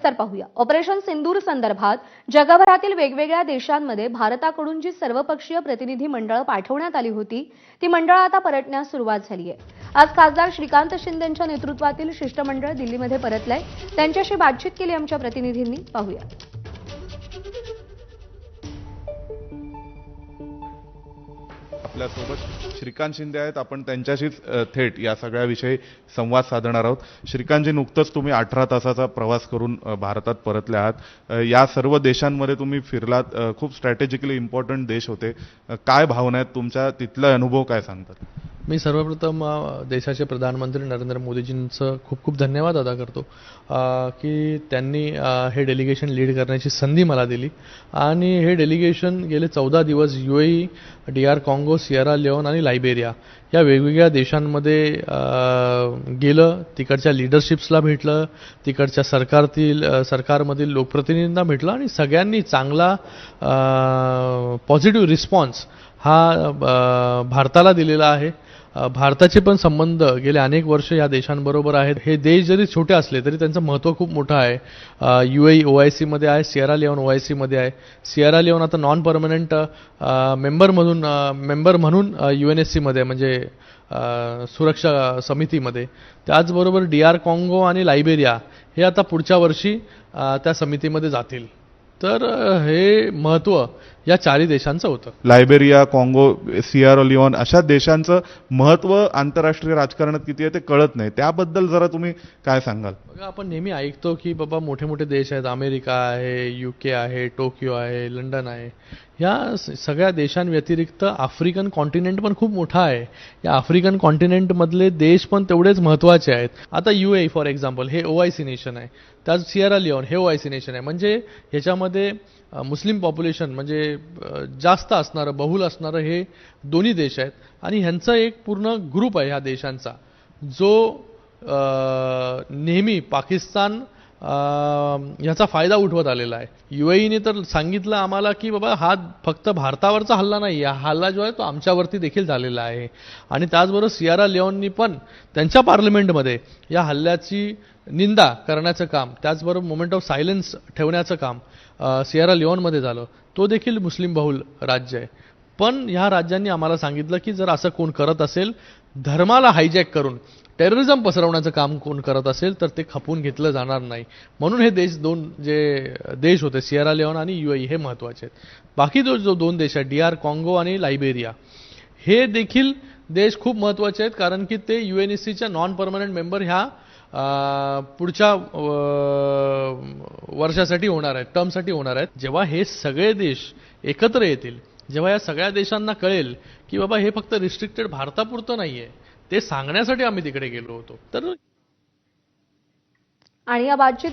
सविस्तर पाहूया. ऑपरेशन सिंदूर संदर्भात जगभरातील वेगवेगळ्या देशांमध्ये भारताकडून जी सर्वपक्षीय प्रतिनिधी मंडळं पाठवण्यात आली होती ती मंडळं आता परतण्यास सुरुवात झाली आहे. आज खासदार श्रीकांत शिंदेंच्या नेतृत्वातील शिष्टमंडळ दिल्लीमध्ये परतलंय. त्यांच्याशी बातचीत केली आमच्या प्रतिनिधींनी. पाहूया. आपल्यासोबत श्रीकांत शिंदे आहेत. आपण त्यांच्याशीच थेट या सगळ्याविषयी संवाद साधणार आहोत. श्रीकांतजी नुकतंच तुम्ही अठरा तासाचा प्रवास करून भारतात परतले आहात. या सर्व देशांमध्ये तुम्ही फिरलात. खूप स्ट्रॅटेजिकली इम्पॉर्टंट देश होते. काय भावना आहेत तुमच्या? तिथला अनुभव काय सांगतात? मी सर्वप्रथम देशाचे प्रधानमंत्री नरेंद्र मोदीजींचं खूप खूप धन्यवाद अदा करतो की त्यांनी हे डेलिगेशन लीड करण्याची संधी मला दिली. आणि हे डेलिगेशन गेले चौदा दिवस यू ए डी आर काँगो सियरा लिओन आणि लायबेरिया या वेगवेगळ्या देशांमध्ये गेलं. तिकडच्या लिडरशिप्सला भेटलं. तिकडच्या सरकारतील सरकारमधील लोकप्रतिनिधींना भेटलं. आणि सगळ्यांनी चांगला पॉझिटिव्ह रिस्पॉन्स हा भारताला दिलेला आहे. भारताचे पण संबंध गेले अनेक वर्ष या देशांबरोबर आहेत. हे देश जरी छोटे असले तरी त्यांचं महत्त्व खूप मोठं आहे. यू ए ओ आय सीमध्ये आहे सियारा लिओन ओ आय सीमध्ये आहे. सियारा लिओन आता नॉन परमनंट मेंबरमधून मेंबर म्हणून यू एन एस सीमध्ये म्हणजे सुरक्षा समितीमध्ये. त्याचबरोबर डी आर काँगो आणि लायबेरिया हे आता पुढच्या वर्षी त्या समितीमध्ये जातील. तर हे महत्त्व या चारही देशांचं होतं. लायबेरिया काँगो सियारो लिओन अशा देशांचं महत्त्व आंतरराष्ट्रीय राजकारणात किती आहे ते कळत नाही. त्याबद्दल जरा तुम्ही काय सांगाल? बघा आपण नेहमी ऐकतो की बाबा मोठे मोठे देश आहेत. अमेरिका आहे यू के आहे टोकियो आहे लंडन आहे. ह्या स- सगळ्या देशांव्यतिरिक्त आफ्रिकन कॉन्टिनेंट पण खूप मोठा आहे. या आफ्रिकन कॉन्टिनेंटमधले देश पण तेवढेच महत्त्वाचे आहेत. आता यू ए फॉर एक्झाम्पल हे ओ आय सी नेशन आहे. त्याच सियरा लिओन हे ओ आय सी नेशन आहे. म्हणजे ह्याच्यामध्ये मुस्लिम पॉप्युलेशन म्हणजे जास्त असणारं बहुल असणारं हे दोन्ही देश आहेत. आणि ह्यांचा एक पूर्ण ग्रुप आहे ह्या देशांचा. जो नेहमी पाकिस्तान ह्याचा फायदा उठवत आलेला आहे. यू तर सांगितलं आम्हाला की बाबा हा फक्त भारतावरचा हल्ला नाही हा हल्ला जो आहे तो आमच्यावरती देखील झालेला आहे. आणि त्याचबरोबर सियारा लिओननी पण त्यांच्या पार्लमेंटमध्ये या हल्ल्याची निंदा करण्याचं काम त्याचबरोबर मोमेंट ऑफ सायलेन्स ठेवण्याचं काम सियारा लिओनमध्ये झालं. तो देखील मुस्लिम बहुल राज्य आहे. पण ह्या राज्यांनी आम्हाला सांगितलं की जर असं कोण करत असेल धर्माला हायजॅक करून टेररिझम पसरवण्याचं काम कोण करत असेल तर ते खपून घेतलं जाणार नाही. म्हणून हे देश दोन जे देश होते सियरा लिओन आणि यू हे महत्त्वाचे आहेत. बाकी जो जो दोन देश आहेत डी आर काँगो आणि लायबेरिया हे देखील देश खूप महत्त्वाचे आहेत कारण की ते यू एन एस सीच्या नॉन परमनंट मेंबर ह्या पुढच्या वर्षासाठी होणार आहेत टर्मसाठी होणार आहेत. जेव्हा हे सगळे देश एकत्र येतील जेव्हा या सगळ्या देशांना कळेल की बाबा हे फक्त रिस्ट्रिक्टेड भारतापुरतं नाहीये ते सांगण्यासाठी आम्ही तिकडे गेलो होतो. तर आणि या बातचीत